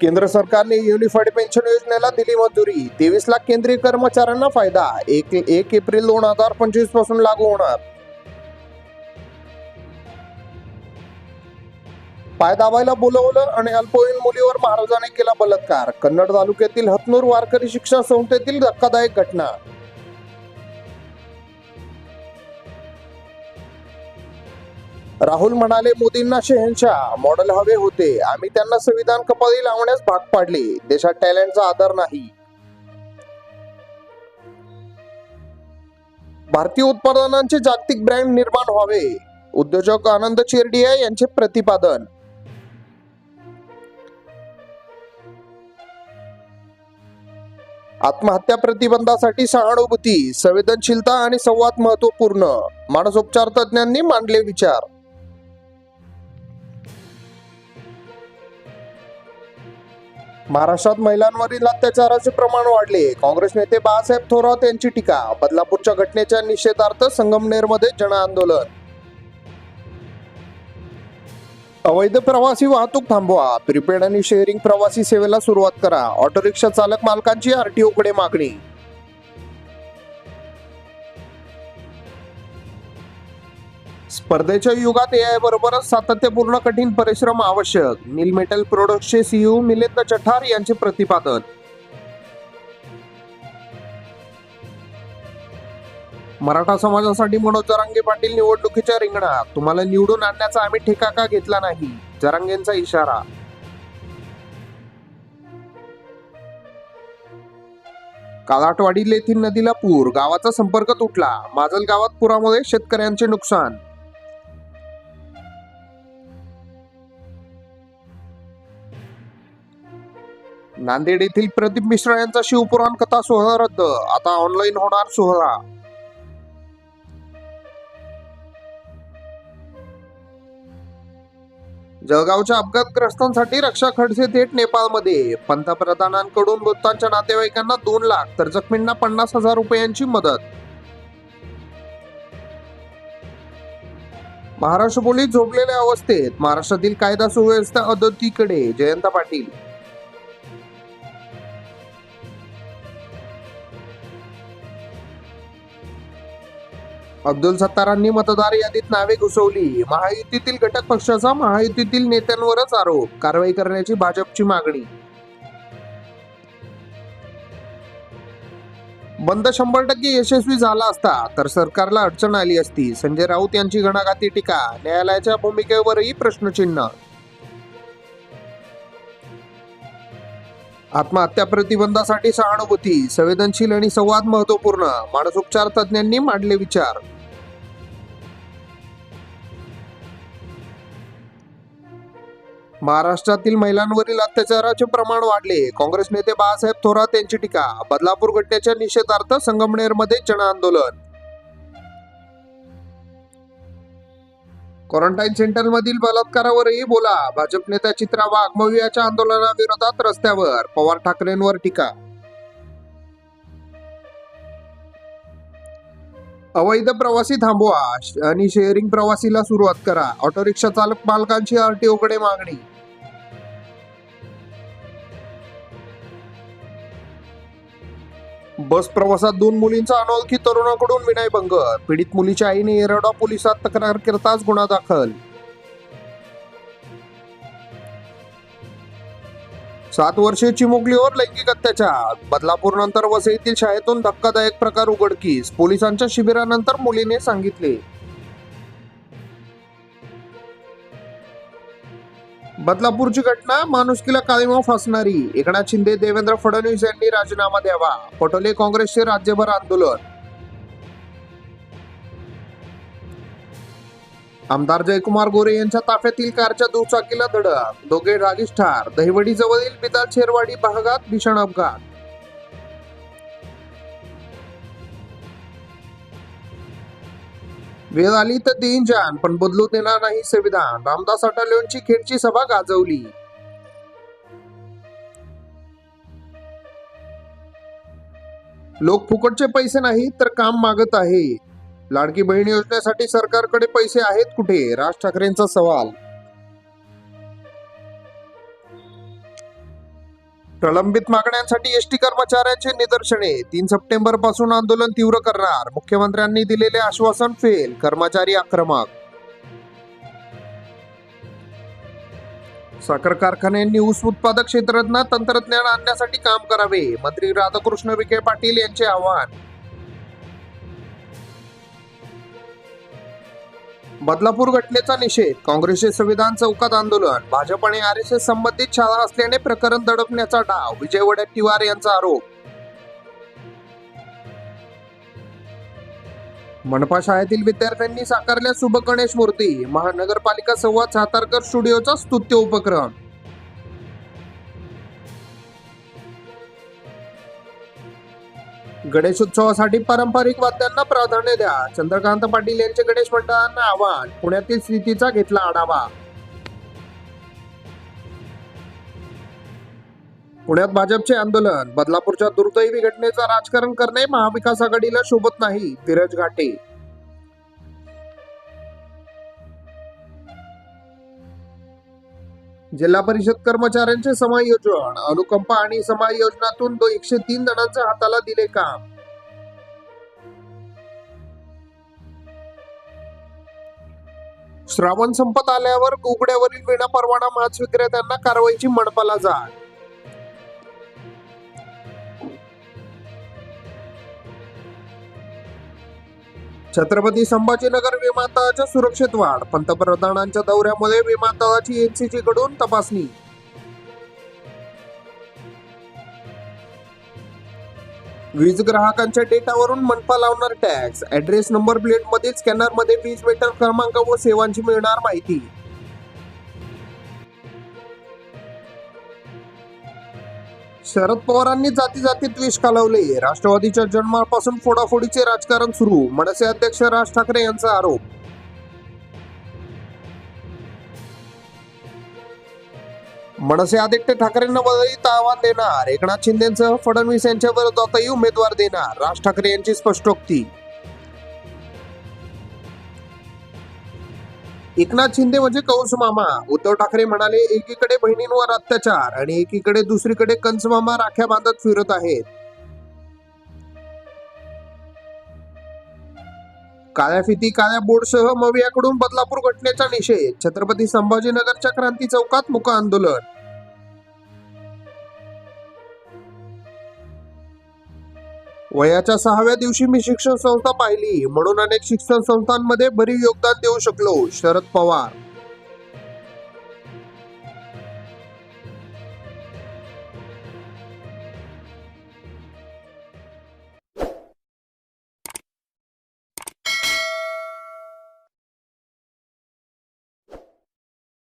केंद्र सरकारने unified pension योजनेला दिली मंजुरी. तेवीस लाख केंद्रीय कर्मचाऱ्यांना फायदा. एक एक एप्रिल दोन हजार पंचवीसपासून लागू होणार. पाय दाबायला बोलवलं आणि अल्पवयीन मुलीवर महाराजाने केला बलात्कार. कन्नड तालुक्यातील हतनूर वारकरी शिक्षण संस्थेतील धक्कादायक घटना. राहुल म्हणाले मोदींना शहनशाह मॉडेल हवे होते. आम्ही त्यांना संविधान कपाळी लावण्यास भाग पाडले. देशात टॅलेंटचा आदर नाही. भारतीय उत्पादनांचे जागतिक ब्रँड निर्माण व्हावे. उद्योजक आनंद चेरडिया यांचे प्रतिपादन. आत्महत्या प्रतिबंधासाठी सहानुभूती संवेदनशीलता आणि संवाद महत्त्वपूर्ण मानसोपचार तज्ञांनी मांडले विचार. महाराष्ट्रात महिलांवरील अत्याचाराचे प्रमाण वाढले. काँग्रेस नेते बाळासाहेब थोरात यांची टीका बदलापूरच्या घटनेच्या निषेधार्थ संगमनेरमध्ये जनआंदोलन अवैध प्रवासी वाहतूक थांबवा प्रीपेड आणि शेअरिंग प्रवासी सेवेला सुरुवात करा. ऑटो रिक्षा चालक मालकांची आरटीओकडे मागणी. स्पर्धेच्या युगात एआय बरोबरच सातत्यपूर्ण कठीण परिश्रम आवश्यक. नील मेटल प्रोडक्टचे सीईओ मिलिंद चठार यांचे प्रतिपादन. मराठा समाजासाठी मनोज जरांगे पाटील निवडणुकीच्या रिंगणात. तुम्हाला निवडून आणण्याचा आम्ही ठेका का घेतला नाही. जरांगेंचा इशारा. कालाटवाडी येथील नदीला पूर. गावाचा संपर्क तुटला. माजल गावात पुरामुळे शेतकऱ्यांचे नुकसान. नांदेड येथील प्रदीप मिश्रा यांचा शिवपुराण कथा सोहळा रद्द. आता ऑनलाईन होणार सोहळा. जळगावच्या अपघातग्रस्तांसाठी रक्षा खडसे थेट नेपाळमध्ये. पंतप्रधानांकडून मृतांच्या नातेवाईकांना दोन लाख तर जखमींना पन्नास हजार रुपयांची मदत. महाराष्ट्र पोलीस झोपलेल्या अवस्थेत महाराष्ट्रातील कायदा सुव्यवस्था अदतीकडे जयंत पाटील. अब्दुल सत्तारांनी मतदार यादीत नावे घुसवली. महायुतीतील घटक पक्षाचा महायुतीतील नेत्यांवरच आरोप. कारवाई करण्याची भाजपची मागणी. बंद शंभर टक्के यशस्वी झाला असता तर सरकारला अडचण आली असती. संजय राऊत यांची घणाघाती टीका. न्यायालयाच्या भूमिकेवरही प्रश्नचिन्ह. आत्महत्या प्रतिबंधासाठी सहानुभूती संवेदनशील आणि संवाद महत्त्वपूर्ण मानसोपचार तज्ज्ञांनी मांडले विचार. महाराष्ट्रातील महिलांवरील अत्याचाराचे प्रमाण वाढले. काँग्रेस नेते बाळासाहेब थोरात यांची टीका बदलापूर घटनेच्या निषेधार्थ संगमनेरमध्ये जन आंदोलन. क्वारंटाईन सेंटरमधील बलात्कारावरही बोला भाजप नेत्या चित्रा वाघ मवियाच्या आंदोलनाविरोधात रस्त्यावर पवार ठाकरेंवर टीका. अवैध प्रवासी थांबवा आणि शेअरिंग प्रवासीला सुरुवात करा ऑटो रिक्षा चालक मालकांची आरटीओकडे मागणी. बस प्रवासात दोन मुलींचा अनोळखी तरुणाकडून विनयभंग पीडित मुलीच्या आईने येरडा पोलिसात तक्रार करताच गुन्हा दाखल. सात वर्षीय चिमुकलीवर लैंगिक अत्याचार. बदलापूर नंतर वसईतील शाळेतून धक्कादायक प्रकार उघडकीस. पोलिसांच्या शिबिरानंतर मुलीने सांगितले. बदलापूरची घटना माणुसकीला काळीमा फासणारी. एकनाथ शिंदे देवेंद्र फडणवीस यांनी राजीनामा द्यावा. पटोले काँग्रेसचे राज्यभर आंदोलन. आमदार जयकुमार गोरे यांच्या ताफ्यातील कारच्या दुचाकीला धडक. दोघे रागीश ठार. दहिवडी जवळील बिदाल शेरवाडी भागात भीषण अपघात. वेळ आली तर देईन जान पण बदलू देणार नाही संविधान. रामदास अटालेंची खेडची सभा गाजवली. लोक फुकटचे पैसे नाही तर काम मागत आहे. लाडकी बहीण योजनेसाठी सरकारकडे पैसे आहेत कुठे? राज ठाकरेंचा सवाल. प्रलंबित मागण्यांसाठी एसटी कर्मचाऱ्यांचे निदर्शने. तीन सप्टेंबरपासून आंदोलन तीव्र करणार. मुख्यमंत्र्यांनी दिलेले आश्वासन फेल. कर्मचारी आक्रमक. साखर कारखान्यांनी ऊस उत्पादक क्षेत्रात तंत्रज्ञान आणण्यासाठी काम करावे. मंत्री राधाकृष्ण विखे पाटील यांचे आवाहन. बदलापूर घटनेचा निषेध काँग्रेसचे संविधान चौकात आंदोलन भाजप आणि आर एस एस संबंधित शाळा असल्याने प्रकरण दडपण्याचा डाव विजय वडेट्टीवार यांचा आरोप. मनपा शाळेतील विद्यार्थ्यांनी साकारल्या शुभ गणेश मूर्ती महानगरपालिका संवाद सातारकर स्टुडिओचा स्तुत्य उपक्रम. गणेशोत्सवासाठी पारंपरिक वाद्यांना प्राधान्य द्या. चंद्रकांत पाटील यांचे गणेश मंडळांना आवाहन पुण्यातील स्थितीचा घेतला आढावा. पुण्यात भाजपचे आंदोलन बदलापूरच्या दुर्दैवी घटनेचा राजकारण करणे महाविकास आघाडीला शोभत नाही धीरज घाटे. जिल्हा परिषद कर्मचाऱ्यांचे समायोजन. अनुकंपा आणि समायोजनातून दो एकशे तीन जणांच्या हाताला दिले काम. श्रावण संपत आल्यावर उघड्यावरील विना परवाना मांस विक्रेत्यांना कारवाईची मनपाला जाळ छत्रपती संभाजीनगर विमानतळाच्या सुरक्षेत वाढ पंतप्रधानांच्या दौऱ्यामुळे विमानतळाची एनसीची कडून तपासणी. वीज ग्राहकांच्या डेटावरून मनपा लावणार टॅक्स. ऍड्रेस नंबर प्लेट मधील स्कॅनरमध्ये वीज मीटर क्रमांक व सेवांची मिळणार माहिती. शरद पवारांनी जाती जातीत विष कालवले राष्ट्रवादीच्या जन्मापासून फोडाफोडीचे राजकारण सुरू मनसे अध्यक्ष राज ठाकरे यांचा आरोप. मनसे आदित्य ठाकरेंना वदळीत आव्हान देणार एकनाथ शिंदेसह फडणवीस यांच्या विरोधातही उमेदवार देणार राज ठाकरे यांची स्पष्टोक्ती. एकनाथ शिंदे म्हणजे कंस मामा. उद्धव ठाकरे म्हणाले एकीकडे बहिणींवर अत्याचार आणि एकीकडे दुसरीकडे कंस मामा राख्या बांधत फिरत आहेत. काळ्या फिती काळ्या बोर्डसह मवियाकडून बदलापूर घटनेचा निषेध. छत्रपती संभाजीनगरच्या क्रांती चौकात मुक आंदोलन. वयाच्या सहाव्या दिवशी मी शिक्षण संस्था पाहिली. म्हणून अनेक शिक्षण संस्थांमध्ये भरीव योगदान देऊ शकलो. शरद पवार